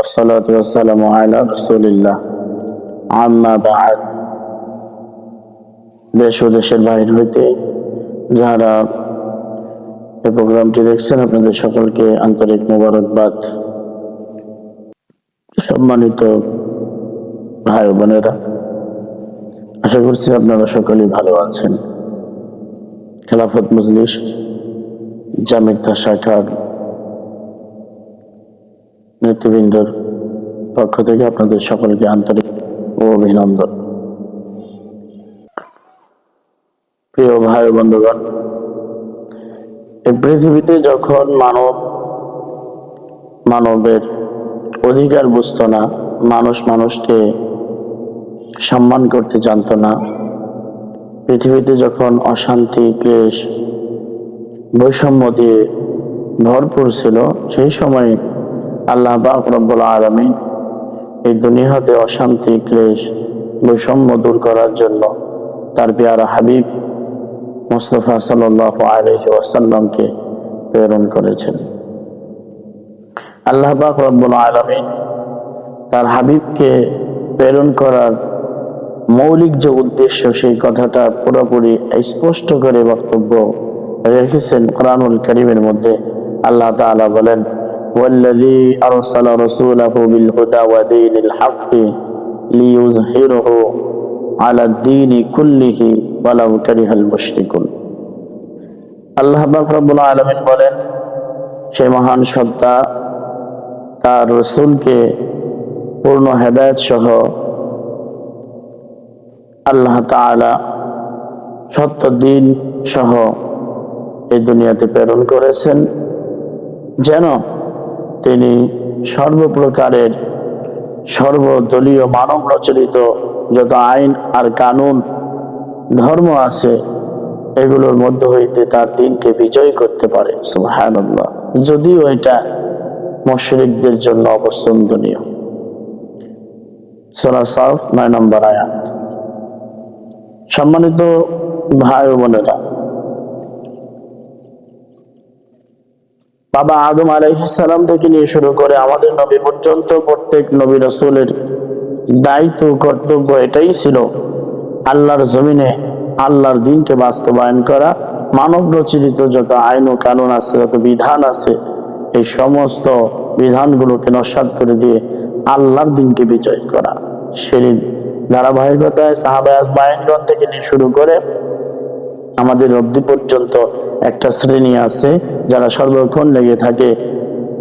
والصلاة والسلام على رسول الله عما بعد দেশ ও দেশের বাইরে হইতে যারা এই প্রোগ্রামটি দেখছেন আপনাদের সকলকে আন্তরিক মোবারকবাদ সম্মানিত ভাই ও বোনেরা আশা করছি আপনারা সকলেই ভালো আছেন খেলাফত মজলিস জামিতা শাখার নেতৃবৃন্দর পক্ষ থেকে আপনাদের সকলকে আন্তরিক ও অভিনন্দন। প্রিয় ভাই বন্ধুগণ পৃথিবীতে যখন মানব মানবের অধিকার বুঝতো না, মানুষ মানুষকে সম্মান করতে জানতো না, পৃথিবীতে যখন অশান্তি, ক্লেশ, বৈষম্য দিয়ে ভরপুর ছিল, সেই সময় আল্লাহ পাক রব্বুল আলমিন এই দুনিয়াতে অশান্তি, ক্লেশ, বৈষম্য দূর করার জন্য তার পেয়ারা হাবিব মুস্তফা সাল্লাহ আলহি ওয়াসাল্লামকে প্রেরণ করেছেন। আল্লাহ পাক রব্বুল আলমিন তার হাবিবকে প্রেরণ করার মৌলিক যে উদ্দেশ্য, সেই কথাটা পুরোপুরি স্পষ্ট করে বক্তব্য রেখেছেন কোরআনুল করিমের মধ্যে আল্লাহ তাআলা বলেন والذي أرسل رسوله بالهدى ودين الحق ليظهره على الدين كله ولو كره المشركون আল্লাহ পাক রব্বুল আলামিন বলেন সেই মহান সত্তা তার রসুলকে পূর্ণ হেদায়ত সহ আল্লাহ তাআলা সত্য দিন সহ এই দুনিয়াতে প্রেরণ করেছেন যেন তিনি সর্বপ্রকারের সর্বদলীয় মানব রচরিত যত আইন আর কানুন, ধর্ম আছে, এগুলোর মধ্য হইতে তার দিনকে বিজয় করতে পারে। সুবহানাল্লাহ। যদিও এটা মুশরিকদের জন্য অপছন্দনীয়। সোলা সাফ, নয় নম্বর আয়াত। সম্মানিত ভাই বোনেরা বাবা আদম আলাইহিসালাম থেকে নিয়ে শুরু করে আমাদের নবী পর্যন্ত প্রত্যেক নবী রসুলের দায়িত্ব, কর্তব্য এটাই ছিল আল্লাহর জমিনে আল্লাহর দিনকে বাস্তবায়ন করা। মানব রচিত যত আইন ও কানুন আছে, যত বিধান আছে, এই সমস্ত বিধানগুলোকে নস্বাত করে দিয়ে আল্লাহর দিনকে বিজয় করা। সেই ধারাবাহিকতায় সাহাবায়াস বায়নগণ থেকে নিয়ে শুরু করে আমাদের অবধি পর্যন্ত একটা শ্রেণি আছে যারা সর্বক্ষণ লেগে থাকে।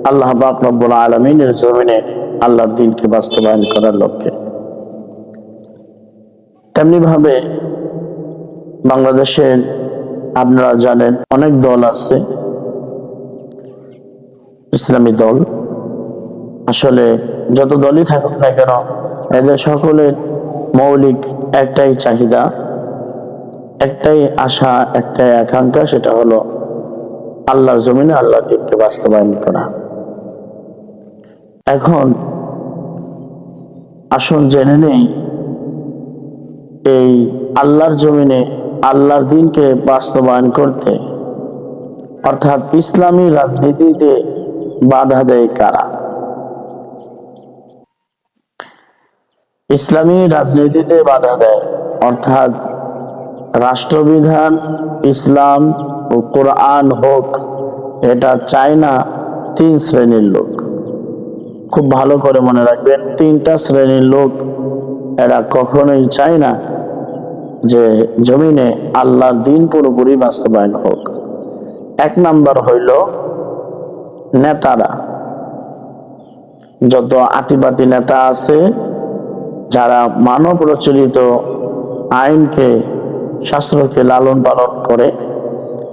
আল্লাহ পাক রব্বুল আলমিনের জমিনে আল্লাহর দিনকে বাস্তবায়ন করার লক্ষ্যে। তেমনি ভাবে বাংলাদেশে আপনারা জানেন অনেক দল আছে, ইসলামী দল। আসলে যত দলই থাকুক না কেন, এদের সকলের মৌলিক একটাই চাহিদা একটাই আশা, একটাই আকাঙ্ক্ষা, সেটা হলো আল্লাহর জমিনে আল্লাহ দিনকে বাস্তবায়ন করা। এখন আসুন জেনে নেই, এই আল্লাহর জমিনে আল্লাহর দিনকে বাস্তবায়ন করতে অর্থাৎ ইসলামী রাজনীতিতে বাধা দেয় কারা? ইসলামী রাজনীতিতে বাধা দেয় অর্থাৎ রাষ্ট্রবিধান, ইসলাম ও কোরআন হোক, এটা চায় না তিন শ্রেণির লোক। খুব ভালো করে মনে রাখবেন, তিনটা শ্রেণির লোক এরা কখনোই চায় না যে জমিনে আল্লাহর দিন পুরোপুরি বাস্তবায়ন হোক। এক নাম্বার হইল নেতারা। যত আতিবাতি নেতা আছে, যারা মানব রচলিত আইনকে শাস্ত্রকে লালন পালন করে,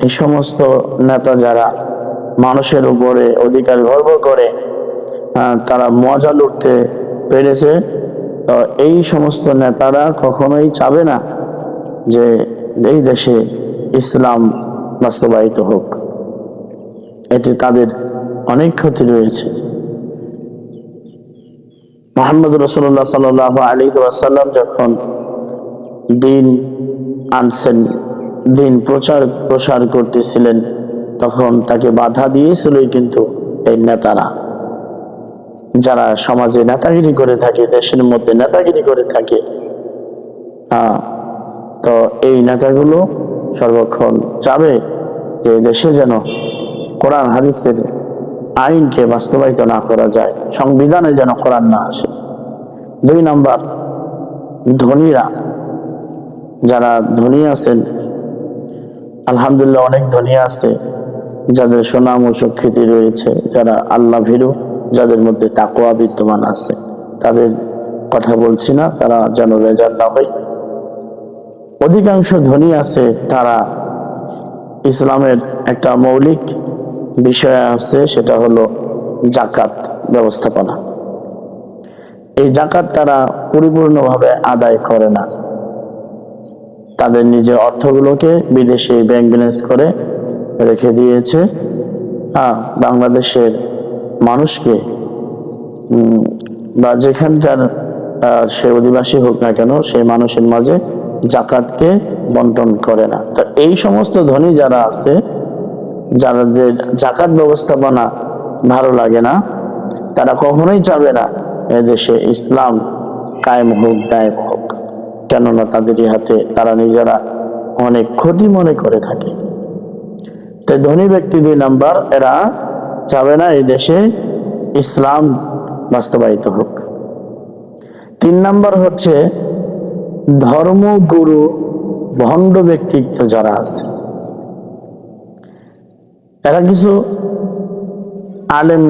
এই সমস্ত নেতা যারা মানুষের উপরে অধিকার গর্ব করে তারা মজা লুটতে পেরেছে। এই সমস্ত নেতারা কখনোই চাবে না যে এই দেশে ইসলাম বাস্তবায়িত হোক। এটি তাদের অনেক ক্ষতি রয়েছে। মোহাম্মদ রসুল্লাহ সাল আলী ওয়াসাল্লাম যখন দিন আনছেন। দিন প্রচার প্রসার করতেছিলেন। তখন তাকে বাধা দিয়েছিল কিন্তু এই নেতারা। যারা সমাজে নেতাগিরি করে থাকে, দেশের মধ্যে নেতাগিরি করে থাকে তো এই নেতাগুলো সর্বক্ষণ চাবে যে দেশে যেন কোরআন, হাদিসের আইনকে বাস্তবায়িত না করা যায়, সংবিধানে যেন কোরআন না আসে। দুই নাম্বার, ধনীরা যারা ধনী আছেন, আলহামদুলিল্লাহ অনেক ধনী আছে, যাদের সুনাম ও সুখ্যাতি রয়েছে, যারা আল্লাহ ভীরু, যাদের মধ্যে তাকোয়া বিদ্যমান আছে। তাদের কথা বলছি না, তারা যেন রেজাল্ট না হয়। অধিকাংশ ধনী আছে, তারা ইসলামের একটা মৌলিক বিষয় আছে, সেটা হলো জাকাত ব্যবস্থাপনা। এই জাকাত তারা পরিপূর্ণভাবে আদায় করে না। তাদের নিজের অর্থগুলোকে বিদেশে ব্যাংক ব্যালেন্স করে রেখে দিয়েছে। বাংলাদেশের মানুষকে বা যেখানকার সে অধিবাসী হোক না কেন সেই মানুষের মাঝে জাকাতকে বন্টন করে না। তো এই সমস্ত ধনী যারা আছে, যাদের জাকাত ব্যবস্থাপনা ভালো লাগে না, তারা কখনোই চাবে না এদেশে ইসলাম কায়েম হোক দায়েম হোক। কেননা তাদের হাতে তারা নিজেরা অনেক ক্ষতি মনে করে থাকে। তাই ধনী ব্যক্তি দুই নাম্বার, এরা চাবে না এই দেশে ইসলাম বাস্তবায়িত হোক। তিন নাম্বার হচ্ছে, ধর্মগুরু ভণ্ড ব্যক্তিত্ব যারা আছে, এরা কিছু আলেম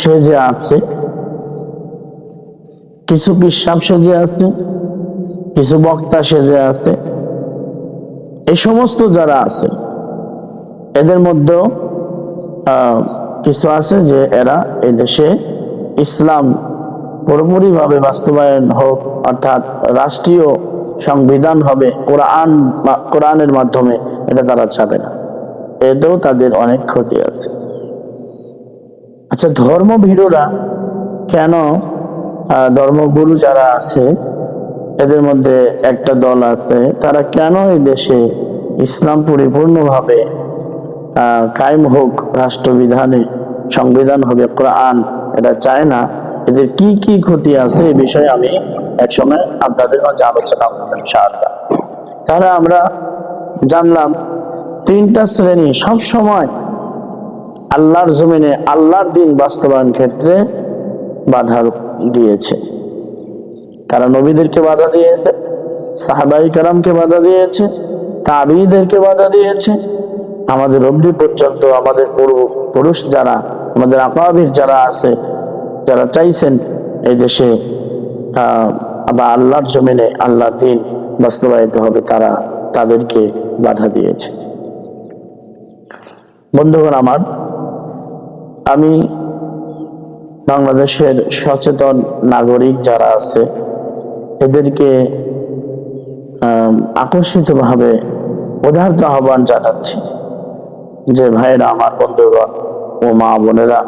সেজে আছে, কিছু পিসাব সেজে আছে কিছু বক্তা সেজে আছে। এই সমস্ত যারা আছে, এদের মধ্যেও কিছু আছে যে এরা এই দেশে ইসলাম পুরোপুরিভাবে বাস্তবায়ন হোক, অর্থাৎ রাষ্ট্রীয় সংবিধান হবে কোরআন কোরআনের মাধ্যমে, এটা তারা চাবে না। এতেও তাদের অনেক ক্ষতি আছে। আচ্ছা ধর্মভীরুরা কেন ধর্মগুরু যারা আছে এদের মধ্যে একটা দল আছে, তারা কেন এই দেশে ইসলাম পরিপূর্ণভাবে কায়েম হোক রাষ্ট্রবিধানে সংবিধান হবে, কোরআন, এটা চায় না। এদের কি কি ক্ষতি আছে এই বিষয়ে আমি একসময় আপনাদের মাঝে আলোচনা করব ইনশাআল্লাহ। তাহলে আমরা জানলাম, তিনটা শ্রেণি সব সময় আল্লাহর জমিনে আল্লাহর দিন বাস্তবায়ন ক্ষেত্রে বাধা দিয়েছে। তারা নবীদেরকে বাধা দিয়েছে, সাহাবাই কারামকে বাধা দিয়েছে তাবিদেরকে বাধা দিয়েছে। আমাদের অবধি পর্যন্ত আমাদের পুরুষ যারা, আমাদের আকাবির যারা আছে, যারা চাইছেন এই দেশে বা আল্লাহর জমিনে আল্লাহর দিন বাস্তবায়িত হবে, তারা তাদেরকে বাধা দিয়েছে। বন্ধুগণ আমার, আমি বাংলাদেশের সচেতন নাগরিক যারা আছে এদেরকে আকর্ষিতভাবে উদাহরত আহ্বান জানাচ্ছি যে ভাইরা আমার বন্ধুগণ ও মা বোনেরা,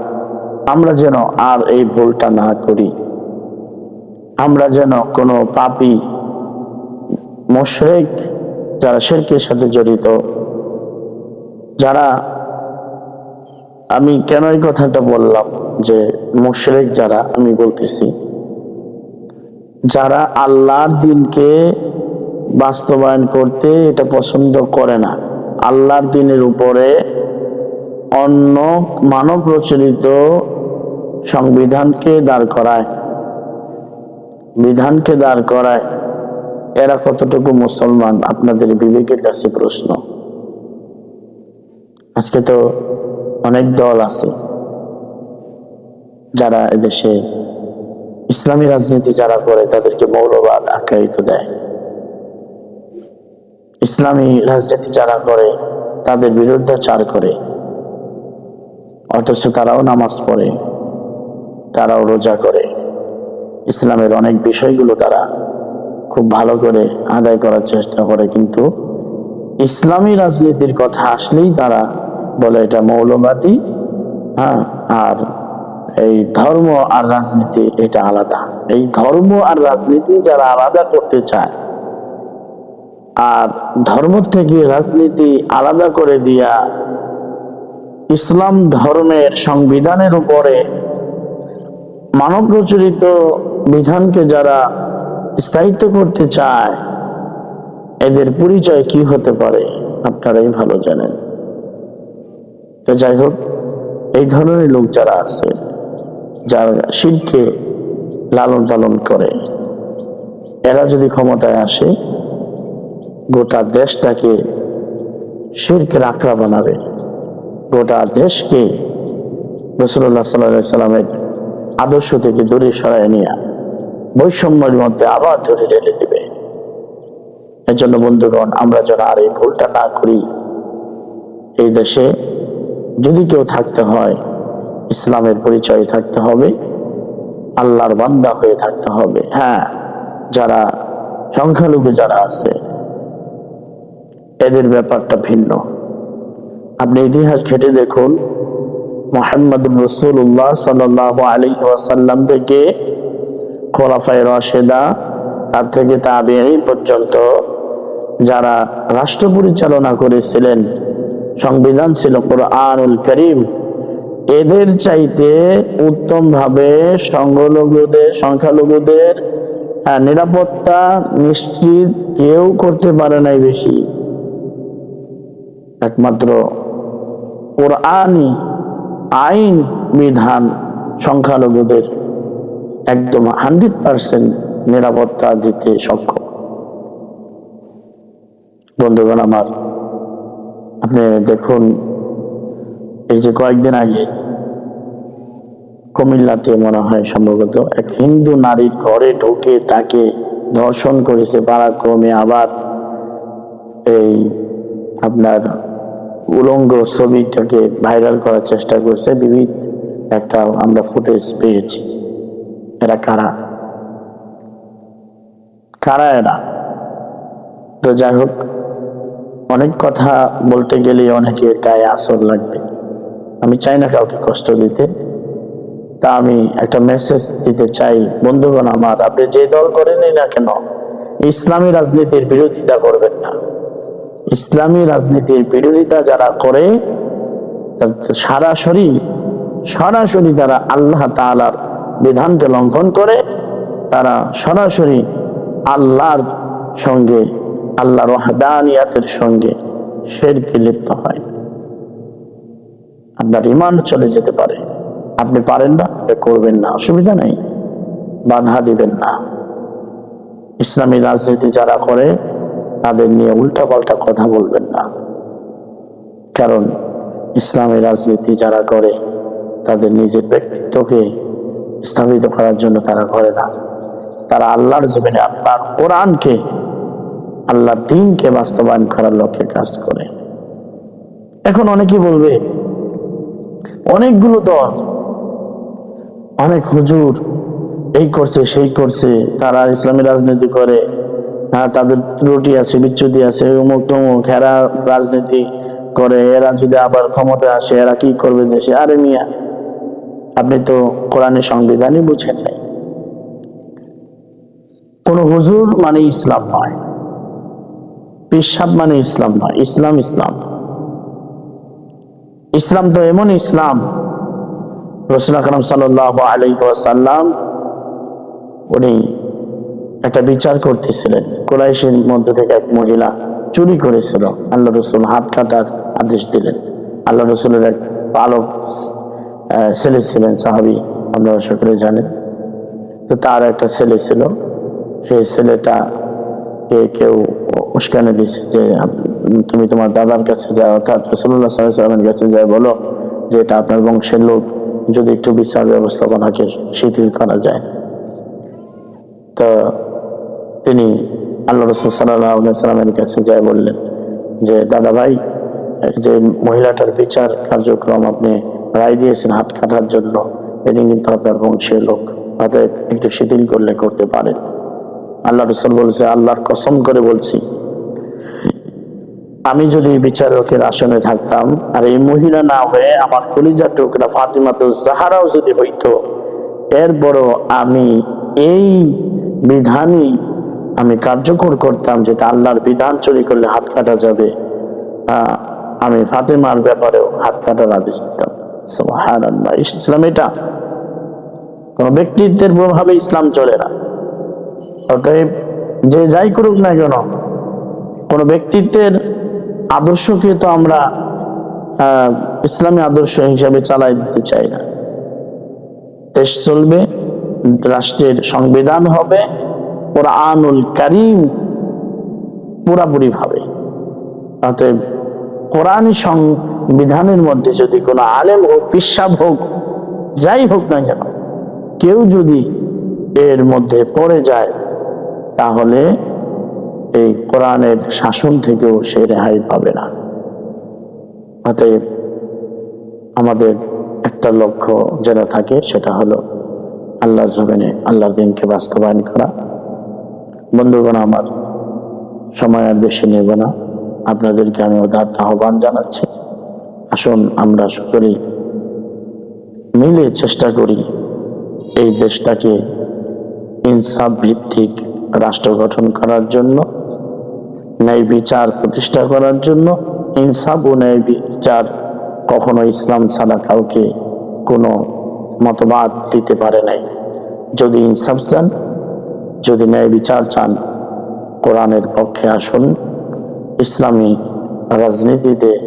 আমরা যেন আর এই ভুলটা না করি। আমরা যেন কোনো পাপি, মশরেক, যারা শেরকের সাথে জড়িত, যারা, আমি কেন এই কথাটা বললাম যে, মুশরিক যারা, আমি বলতেছি যারা আল্লাহর দিনকে বাস্তবায়ন করতে এটা পছন্দ করে না। আল্লাহর দিনের উপরে অন্য মানব প্রচলিত সংবিধানকে দাঁড় করায়। বিধানকে দাঁড় করায়। এরা কতটুকু মুসলমান? আপনাদের বিবেকের কাছে প্রশ্ন। আজকে তো অনেক দল আছে যারা এদেশে ইসলামী রাজনীতি যারা করে, তাদেরকে মৌলবাদ আখ্যায়িত দেয়। ইসলামী রাজনীতি যারা করে, তাদের বিরুদ্ধাচার করে। অথচ তারাও নামাজ পড়ে, তারাও রোজা করে। ইসলামের অনেক বিষয়গুলো তারা খুব ভালো করে আদায় করার চেষ্টা করে, কিন্তু ইসলামী রাজনীতির কথা আসলেই তারা বলে এটা মৌলবাদী হ্যাঁ আর এই ধর্ম আর রাজনীতি এটা আলাদা। এই ধর্ম আর রাজনীতি যারা আলাদা করতে চায়, আর ধর্ম থেকে রাজনীতি আলাদা করে দিয়া ইসলাম ধর্মের সংবিধানের উপরে মানব রচরিত বিধানকে যারা স্থায়িত্ব করতে চায়, এদের পরিচয় কি হতে পারে? আপনারাই ভালো জানেন। যাই হোক, এই ধরনের লোক যারা আছে যারা শিরকে লালন পালন করে। এরা যদি ক্ষমতায় আসে, গোটা দেশটাকে শিরকের আঁকড়া বানাবে। গোটা দেশকে রসুল্লাহ সাল্লাহ সাল্লামের আদর্শ থেকে দূরে সরাই নিয়ে বৈষম্যের মধ্যে আবার ধরে ঢেলে দিবে। এর জন্য বন্ধুগণ, আমরা যেন আর এই ভুলটা না করি। এই দেশে যদি কেউ থাকতে হয় ইসলামের পরিচয় থাকতে হবে, আল্লাহর বান্দা হয়ে থাকতে হবে। হ্যাঁ যারা সংখ্যালঘু যারা আছে, এদের ব্যাপারটা ভিন্ন। আপনি ইতিহাস ঘেটে দেখুন, মোহাম্মদ রসুল্লাহ সাল আলী ওয়াসাল্লাম থেকে খোলাফাই রশেদা, তার থেকে তাবিআই পর্যন্ত যারা রাষ্ট্র পরিচালনা করেছিলেন, সংবিধান ছিল কোরআনুল করিম। এদের চাইতে উত্তম ভাবে সংখ্যালঘুদের সংখ্যালঘুদের নিরাপত্তা নিশ্চিত কেউ করতে পারে নাই বেশি। একমাত্র কোরআনই আইন বিধান সংখ্যালঘুদের একদম হান্ড্রেড পার্সেন্ট নিরাপত্তা দিতে সক্ষম। বন্ধুগণ আমার, আপনি দেখুন এই যে কয়েকদিন আগে কুমিল্লাতে মনে হয় সম্ভবত এক হিন্দু নারীর ঘরে ঢুকে তাকে ধর্ষণ করেছে পারাক্রমে আবার এই আপনার উলঙ্গ ছবিটাকে ভাইরাল করার চেষ্টা করছে। বিবিধ একটা আমরা ফুটেজ পেয়েছি। এরা কারা? কারা এরা? তো যাই হোক, অনেক কথা বলতে গেলে অনেকের গায়ে আসর লাগবে। আমি চাই না কাউকে কষ্ট দিতে। তা আমি একটা মেসেজ দিতে চাই, বন্ধুগণ আমার, আপনি যে দল করেনই না কেন, ইসলামী রাজনীতির বিরোধিতা করবেন না। ইসলামী রাজনীতির বিরোধিতা যারা করে সরাসরি সরাসরি তারা আল্লাহ তালার বিধানকে লঙ্ঘন করে, তারা সরাসরি আল্লাহর সঙ্গে, আল্লাহর ওয়াহদানিয়াতের সঙ্গে শেরকে লিপ্ত হয়। আপনার ইমান চলে যেতে পারে। আপনি পারেন না করবেন না, অসুবিধা নেই। বাধা দিবেন না। ইসলামী রাজনীতি যারা করে, তাদের নিয়ে উল্টা পাল্টা কথা বলবেন না। কারণ ইসলামী রাজনীতি যারা করে, তাদের নিজের ব্যক্তিত্বকে স্থাপিত করার জন্য তারা করে না। তারা আল্লাহর জীবনে আল্লাহর কোরআনকে আল্লাহ দিনকে বাস্তবায়ন করার লক্ষ্যে কাজ করে। এখন অনেকেই বলবে অনেকগুলো দল, অনেক হুজুর এই করছে, সেই করছে, তারা ইসলামী রাজনীতি করে হ্যাঁ তাদের ত্রুটি আছে, বিচ্যুতি আছে, অমুক তমুক, এরা রাজনীতি করে, এরা যদি আবার ক্ষমতা আসে, এরা কি করবে দেশে? আরে মিয়া, আপনি তো কোরআনের সংবিধানই বুঝেন নাই। কোন হুজুর মানে ইসলাম নয় পিসাব মানে ইসলাম নয়, ইসলাম ইসলাম। ইসলাম তো এমন ইসলাম, রসুল আকরম সাল্লাহ আলাইসাল্লাম উনি একটা বিচার করতেছিলেন। কোরাইশের মধ্য থেকে এক মহিলা চুরি করেছিল। আল্লাহ রসুল হাত কাটার আদেশ দিলেন। আল্লাহ রসুলের এক পালক ছেলে ছিলেন, সাহাবি আপনারা সকলে জানেন তো তার একটা ছেলে ছিল। সেই ছেলেটা কে কেউ উস্কানে দিছে যে তুমি তোমার দাদার কাছে যাও, অর্থাৎ রসুল্লাহ সাল্লামের কাছে যাই বলো যে এটা আপনার বংশের লোক, যদি একটু বিচার ব্যবস্থাপনাকে শিথিল করা যায়। তো তিনি আল্লাহ রসুল সাল্লাহ সাল্লামের কাছে যায়, বললেন যে, দাদা ভাই, যে মহিলাটার বিচার কার্যক্রম আপনি রায় দিয়েছেন হাত কাটার জন্য এটি কিন্তু আপনার বংশের লোক, অতএব একটু শিথিল করলে করতে পারেন। আল্লাহ রসুল বলছে, আল্লাহর কসম করে বলছি আমি যদি বিচারকের আসনে থাকতাম আর এই মহিলা না হয়ে আমার কলিজার টুকরা তো জাহারাও যদি হইতো, এরপরও আমি এই বিধানই আমি কার্যকর করতাম যেটা আল্লাহর বিধান চুরি করলে হাত কাটা যাবে। আমি ফাতেমার ব্যাপারেও হাত কাটার আদেশ দিতাম। ইসলাম এটা। কোনো ব্যক্তিত্বের প্রভাবে ইসলাম চলে না। অতএব যে যাই করুক না কেন, কোনো ব্যক্তিত্বের আদর্শকে তো আমরা ইসলামী আদর্শ হিসাবে চালাই দিতে চাই না। দেশ চলবে, রাষ্ট্রের সংবিধান হবে, কোরআনুল কারিম পুরাপুরি ভাবে। অতএব কোরআন সংবিধানের মধ্যে যদি কোনো আলেম হোক পিসাব হোক, যাই হোক না কেন, কেউ যদি এর মধ্যে পড়ে যায়, তাহলে এই কোরআনের শাসন থেকেও সে রেহাই পাবে না। অতএব আমাদের একটা লক্ষ্য যেন থাকে, সেটা হলো আল্লাহর জমিনে আল্লাহর দিনকে বাস্তবায়ন করা। বন্ধুগণ আমার, সময় আর বেশি নেব না। আপনাদেরকে আমি উদার্ত আহ্বান জানাচ্ছি। আসুন আমরা সকলেই মিলে চেষ্টা করি এই দেশটাকে ইনসাফ ভিত্তিক রাষ্ট্র গঠন করার জন্য। ন্যায় বিচার প্রতিষ্ঠা করার জন্য, ইনসাফ ও ন্যায় বিচার কখনো ইসলাম ছাড়া কাউকে কোনো মতবাদ দিতে পারে নাই। যদি ইনসাফ চান, যদি ন্যায় বিচার চান, কোরআনের পক্ষে আসুন। ইসলামী রাজনীতিতে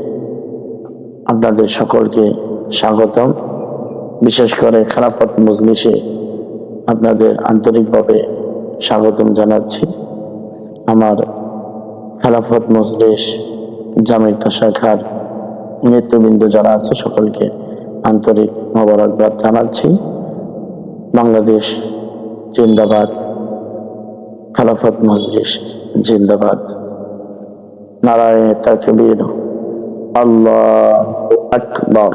আপনাদের সকলকে স্বাগতম। বিশেষ করে খেলাফত মজলিসে আপনাদের আন্তরিকভাবে স্বাগতম জানাচ্ছি। আমার খেলাফত মজলিস জামিতা শাখার নেতৃবৃন্দ যারা আছে সকলকে আন্তরিক মোবারকবাদ জানাচ্ছি। বাংলাদেশ জিন্দাবাদ, খেলাফত মজলিস জিন্দাবাদ। নারায়ণ তাকবীর, আল্লাহ আকবর।